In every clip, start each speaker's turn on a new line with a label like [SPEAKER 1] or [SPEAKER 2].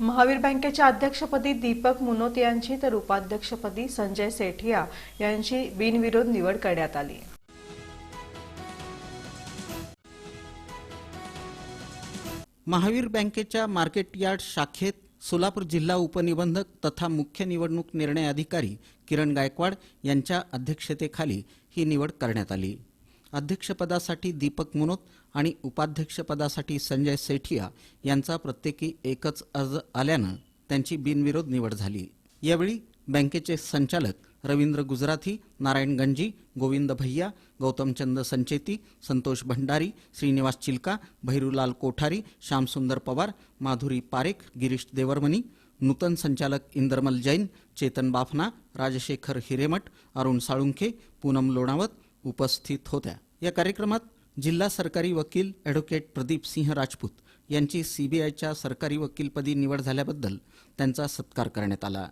[SPEAKER 1] महावीर बँकेच्या अध्यक्षपदी दीपक मुनोत यांची तर उपाध्यक्षपदी संजय सेठिया यांची बिनविरोध निवड करण्यात आली.
[SPEAKER 2] महावीर बँकेच्या मार्केट यार्ड शाखेत सोलापूर जिल्हा उपनिबंधक तथा मुख्य निवडणूक निर्णय अधिकारी किरण गायकवाड यांच्या अध्यक्षतेखाली ही निवड करण्यात आली. अध्यक्षपदासाठी दीपक मुनोत आणि उपाध्यक्षपदासाठी संजय सेठिया यांचा प्रत्येकी एकच अर्ज आल्यानं त्यांची बिनविरोध निवड झाली. यावेळी बँकेचे संचालक रवींद्र गुजराथी नारायण गंजी गोविंद भैया गौतमचंद संचेती संतोष भंडारी श्रीनिवास चिलका भैरूलाल कोठारी श्यामसुंदर पवार माधुरी पारेख गिरीश देवरमणी नूतन संचालक इंदरमल जैन चेतन बाफना राजशेखर हिरेमठ अरुण साळुंखे पूनम लोणावत उपस्थित होत्या. या कार्यक्रमात जिल्हा सरकारी वकील ॲडव्होकेट प्रदीप सिंह राजपूत यांची सीबीआयच्या सरकारी वकीलपदी निवड झाल्याबद्दल त्यांचा सत्कार करण्यात आला.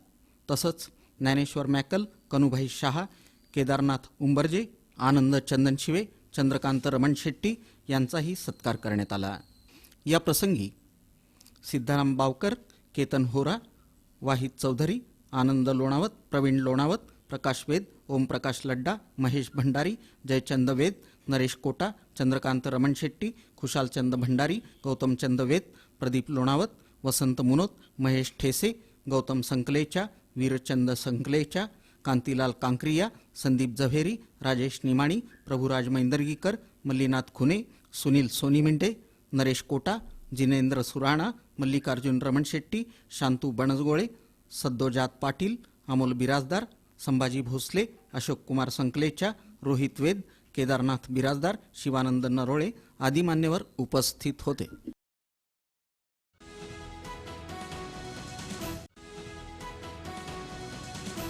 [SPEAKER 2] तसंच ज्ञानेश्वर मॅकल कनुभाई शहा केदारनाथ उंबरजे आनंद चंदनशिवे चंद्रकांत रमण शेट्टी यांचाही सत्कार करण्यात आला. या प्रसंगी सिद्धाराम बावकर केतन होरा वाहिद चौधरी आनंद लोणावत प्रवीण लोणावत प्रकाश वेद ओमप्रकाश लड्डा महेश भंडारी जयचंद वेद नरेश कोटा चंद्रकांत रमण शेट्टी खुशालचंद भंडारी गौतमचंद वेद प्रदीप लोणावत वसंत मुनोत महेश ठेसे गौतम संकलेचा वीरचंद संकलेचा कांतीलाल कांक्रिया संदीप जव्हेरी राजेश निमाणी प्रभुराज मैंदर्गीकर मल्लीनाथ खुने सुनील सोनीमिंडे नरेश कोटा जिनेंद्र सुराणा मल्लिकार्जुन रमण शेट्टी शांतू बणजगोळे सद्दोजात पाटील अमोल बिराजदार संभाजी भोसले अशोक कुमार संकलेचा रोहित वेद केदारनाथ बिराजदार शिवानंद नरोळे आदी मान्यवर उपस्थित होते.